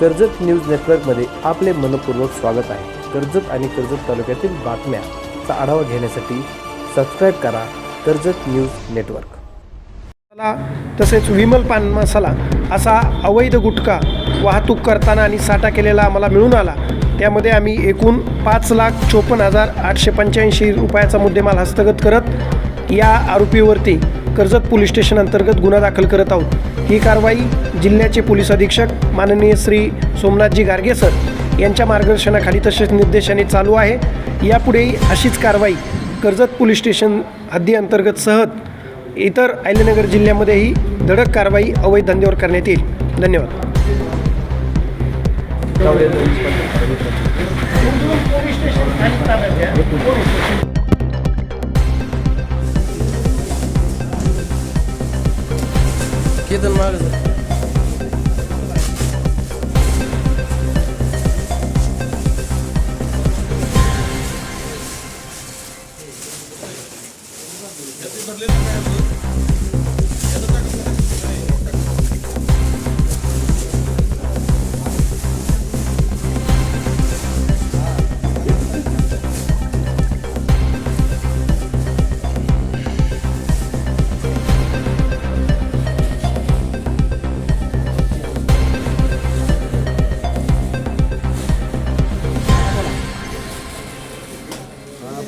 Karjat news नेटवर्कमध्ये आपले मनपूर्वक स्वागत आहे. कर्जत आणि कर्जत तालुक्यातील बातम्याचा आढावा घेण्यासाठी सबस्क्राईब करा कर्जत न्यूज नेटवर्क. मसाला तसेच विमल पान मसाला असा अवैध गुटखा वाहतूक करताना आणि साठा केलेला आम्हाला मिळून आला. त्यामध्ये आम्ही एकूण पाच लाख चोपन्न हजार आठशे पंच्याऐंशी रुपयाचा मुद्देमाल हस्तगत करत या आरोपीवरती कर्जत पोलीस स्टेशन अंतर्गत गुन्हा दाखल करत आहोत. ही कारवाई जिल्ह्याचे पोलीस अधीक्षक माननीय श्री सोमनाथजी गार्गे सर यांच्या मार्गदर्शनाखाली तसेच निर्देशाने चालू आहे. यापुढेही अशीच कारवाई कर्जत पोलीस स्टेशन हद्दी अंतर्गत सहज इतर अहिल्यानगर जिल्ह्यामध्येही धडक कारवाई अवैध धंद्यावर करण्यात येईल. धन्यवाद. Jeden marzo. Gracias.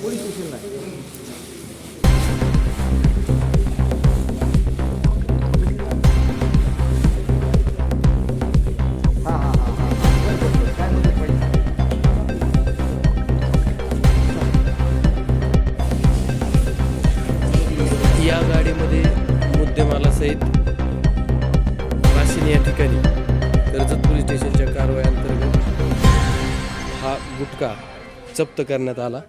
केतन माग या गाडीमध्ये मुद्देमालासहित वाशिन या ठिकाणी कर्जत पोलीस स्टेशनच्या कारवाई अंतर्गत हा गुटखा जप्त करण्यात आला.